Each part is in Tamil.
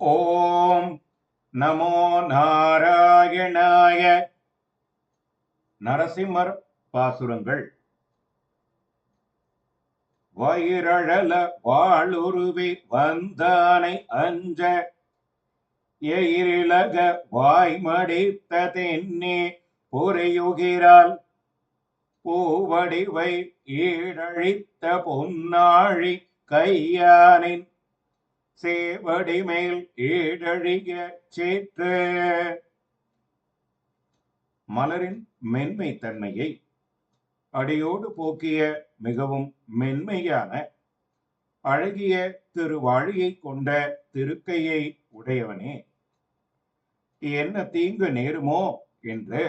ஓம் நமோ நாராயணாய நரசிம்மர் பாசுரங்கள். வயிரழல வாளுருவி வந்தானை அஞ்ச எயிரிலக வாய்மடித்த தென்னே பொறையுகிறாள் பூவடிவை ஈழழித்த பொன்னாழி கையானின் சேவடி மேல் ஈடழிய சேற்று. மலரின் மென்மை தன்மையை அடியோடு போக்கிய மிகவும் மென்மையான அழகிய திருவாழியை கொண்ட திருக்கையை உடையவனே. என்ன தீங்கு நேருமோ என்று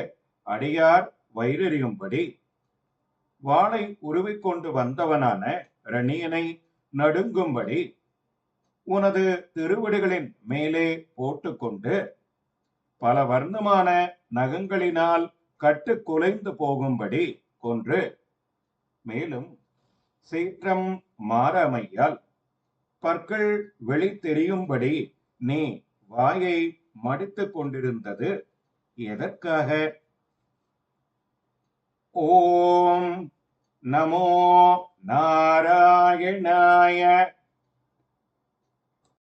அடியார் வயிறறியும்படி வாளை உருவிக்கொண்டு வந்தவனான ரணியனை நடுங்கும்படி உனது திருவிடுகளின் மேலே போட்டுக்கொண்டு பல வர்ணமான நகங்களினால் கட்டு குலைந்து போகும்படி கொன்று. மேலும் சீற்றம் மாறாமையால் பற்கள் வெளித்தெரியும்படி நீ வாயை மடித்து கொண்டிருந்தது எதற்காக? ஓம் நமோ நாராயணாய